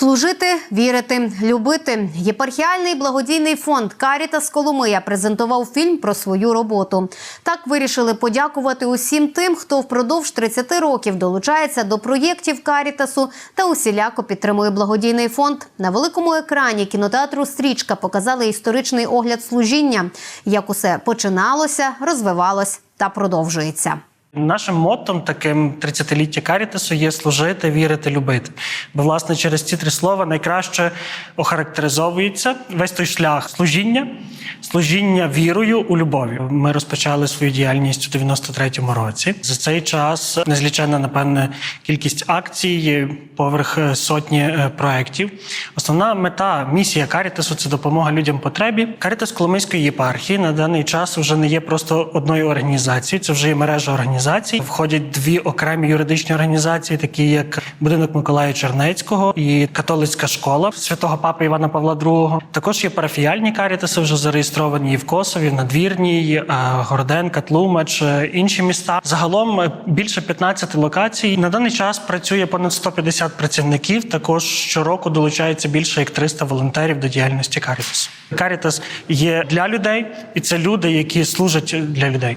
Служити, вірити, любити. Єпархіальний благодійний фонд Карітас Коломия презентував фільм про свою роботу. Так вирішили подякувати усім тим, хто впродовж 30 років долучається до проєктів Карітасу та усіляко підтримує благодійний фонд. На великому екрані кінотеатру Стрічка показали історичний огляд служіння, як усе починалося, розвивалось та продовжується. Нашим моттом таким 30-ліття Карітасу є служити, вірити, любити. Бо, власне, через ці три слова найкраще охарактеризовується весь той шлях служіння, служіння вірою у любові. Ми розпочали свою діяльність у 93-му році. За цей час незліченна, напевне, кількість акцій, поверх сотні е, проєктів. Основна мета, місія Карітасу це допомога людям потребі. Карітас Коломийської єпархії на даний час вже не є просто одною організацією, це вже є мережа організацій. Входять дві окремі юридичні організації, такі як будинок Миколая Чернецького і католицька школа святого папи Івана Павла II. Також є парафіяльні карітаси, вже зареєстровані і в Косові, в Надвірній, е, Городенка, Тлумач, е, інші міста. Загалом е, більше 15 локацій. На даний час працює понад 150 працівників. Також щороку долучається більше як 300 волонтерів до діяльності Карітасу. Карітас є для людей, і це люди, які служать для людей.